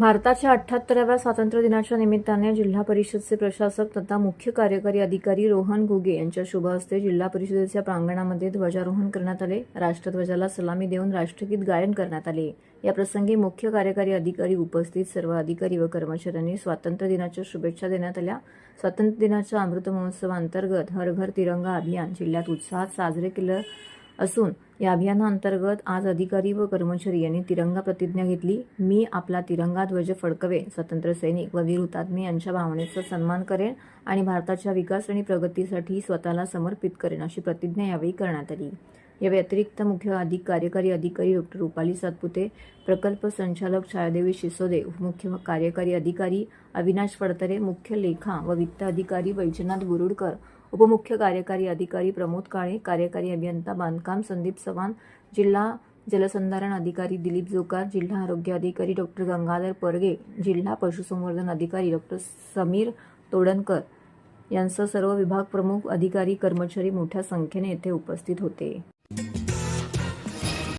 भारताच्या अठ्ठ्याहत्तराव्या स्वातंत्र्य दिनाच्या निमित्ताने जिल्हा परिषदचे प्रशासक तथा मुख्य कार्यकारी अधिकारी रोहन घुगे यांच्या शुभ हस्ते जिल्हा परिषदेच्या प्रांगणामध्ये ध्वजारोहण करण्यात आले. राष्ट्रध्वजाला सलामी देऊन राष्ट्रगीत गायन करण्यात आले. या प्रसंगी मुख्य कार्यकारी अधिकारी उपस्थित सर्व अधिकारी व कर्मचाऱ्यांनी स्वातंत्र्य दिनाच्या शुभेच्छा देण्यात आल्या. स्वातंत्र्य दिनाच्या अमृत महोत्सवांतर्गत हर घर तिरंगा अभियान जिल्ह्यात उत्साहात साजरे केलं असून या अभियानाअंतर्गत आज अधिकारी व कर्मचारी यांनी तिरंगा प्रतिज्ञा घेतली. मी आपला तिरंगा ध्वज फडकवेन स्वतंत्र सैनिक व वीर हुतात्मे यांच्या भावनेचा सन्मान करेन आणि भारताच्या विकास आणि प्रगतीसाठी स्वतःला समर्पित करेन अशी प्रतिज्ञा यावेळी करण्यात आली. या व्यतिरिक्त मुख्य अधिक कार्यकारी अधिकारी डॉक्टर रुपाली सातपुते प्रकल्प संचालक छायादेवी शिसोदे मुख्य कार्यकारी अधिकारी अविनाश फडतरे मुख्य लेखा व वित्त अधिकारी वैजनाथ गुरुडकर उपमुख्य कार्यकारी अधिकारी प्रमोद काळे कार्यकारी अभियंता बांधकाम संदीप चव्हाण जिल्हा जलसंधारण अधिकारी दिलीप जोकार जिल्हा आरोग्य अधिकारी डॉक्टर गंगाधर परगे जिल्हा पशुसंवर्धन अधिकारी डॉक्टर समीर तोडणकर यांसह सर्व विभाग प्रमुख अधिकारी कर्मचारी मोठ्या संख्येने येथे उपस्थित होते.